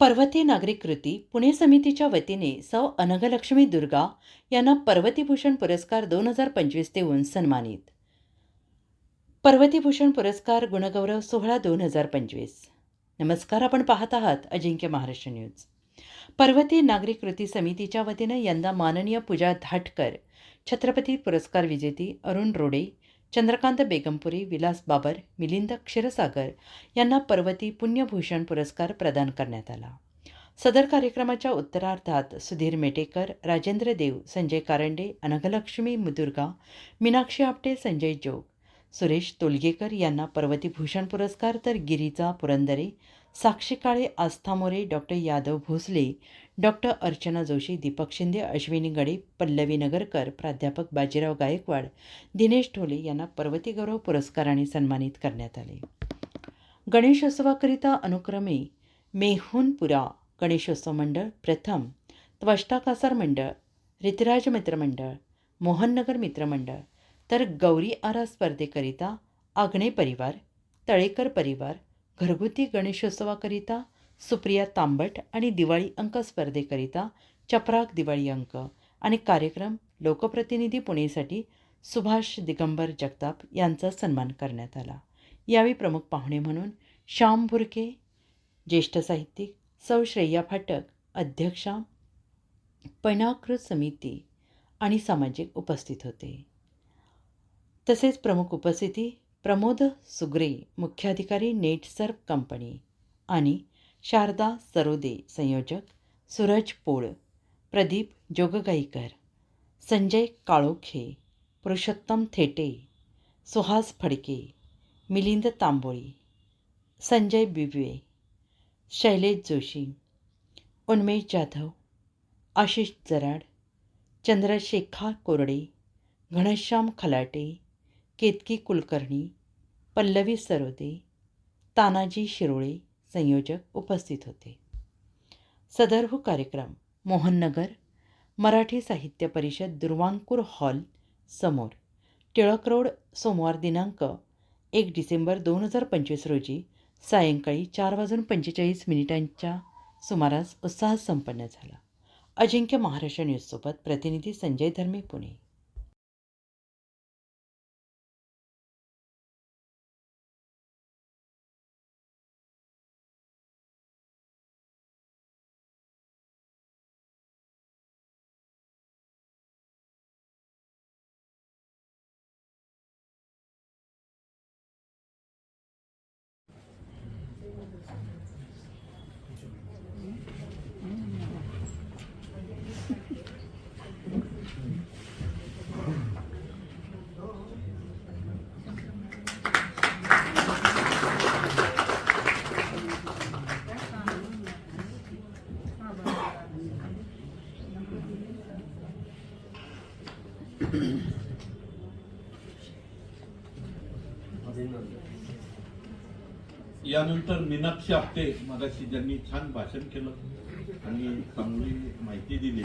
पर्वती नागरिक कृती पुणे समितीच्या वतीने सौ अनघलक्ष्मी दुर्गा यांना पर्वतीभूषण पुरस्कार दोन हजार पंचवीस देऊन सन्मानित. पर्वतीभूषण पुरस्कार गुणगौरव सोहळा दोन हजार पंचवीस. नमस्कार आपण पाहत आहात अजिंक्य महाराष्ट्र न्यूज. पर्वती नागरिक कृती समितीच्या वतीनं यंदा माननीय पूजा धाटकर छत्रपती पुरस्कार विजेती अरुण रोडे चंद्रकांत बेगमपुरी विलास बाबर मिलिंद क्षीरसागर यांना पर्वती पुण्यभूषण पुरस्कार प्रदान करण्यात आला. सदर कार्यक्रमाच्या उत्तरार्धात सुधीर मेटेकर राजेंद्र देव संजय कारंडे अनघलक्ष्मी मुदुर्गा मीनाक्षी आपटे संजय जोग सुरेश तोलगेकर यांना पर्वती भूषण पुरस्कार तर गिरिजा पुरंदरे साक्षी काळे आस्था मोरे डॉक्टर यादव भोसले डॉक्टर अर्चना जोशी दीपक शिंदे अश्विनी गडे पल्लवी नगरकर प्राध्यापक बाजीराव गायकवाड दिनेश ढोले यांना पर्वती गौरव पुरस्काराने सन्मानित करण्यात आले. गणेशोत्सवाकरिता अनुक्रमे मेहुनपुरा गणेशोत्सव मंडळ प्रथम त्वष्टा कासार मंडळ रितराज मित्रमंडळ मोहननगर मित्रमंडळ तर गौरी आरा स्पर्धेकरिता आग्ने परिवार तळेकर परिवार घरगुती गणेशोत्सवाकरिता सुप्रिया तांबट आणि दिवाळी अंक स्पर्धेकरिता चपराक दिवाळी अंक आणि कार्यक्रम लोकप्रतिनिधी पुणेसाठी सुभाष दिगंबर जगताप यांचा सन्मान करण्यात आला. यावेळी प्रमुख पाहुणे म्हणून श्याम भुरके ज्येष्ठ साहित्यिक सौ श्रेया फाटक अध्यक्षा पैनाकृत समिती आणि सामाजिक उपस्थित होते. तसेच प्रमुख उपस्थिती प्रमोद सुग्रे मुख्याधिकारी नेटसर्व कंपनी आणि शारदा सरोदे संयोजक सूरज पोळ प्रदीप जोगगाईकर संजय काळोखे पुरुषोत्तम थेटे सुहास फडके मिलिंद तांबोळी संजय बिबवे शैलेश जोशी उन्मेश जाधव आशिष जराड चंद्रशेखा कोरडे घनश्याम खलाटे केतकी कुलकर्णी पल्लवी सरोदे तानाजी शिरोळे संयोजक उपस्थित होते. सदर्भ कार्यक्रम मोहननगर मराठी साहित्य परिषद दुर्वांकूर हॉल समोर टिळक रोड सोमवार दिनांक एक डिसेंबर दोन हजार पंचवीस रोजी सायंकाळी चार वाजून पंचेचाळीस मिनिटांच्या सुमारास उत्साह संपन्न झाला. अजिंक्य महाराष्ट्र न्यूजसोबत प्रतिनिधी संजय धर्मे पुणे. यानंतर मीनाक्षी आपटे मगाशी ज्यांनी छान भाषण केलं आणि चांगली माहिती दिली.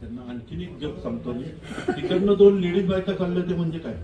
त्यांना आणखीन एक जग सांगतो मी. तिकडनं दोन लेडीज बायका काढल्या ते म्हणजे काय?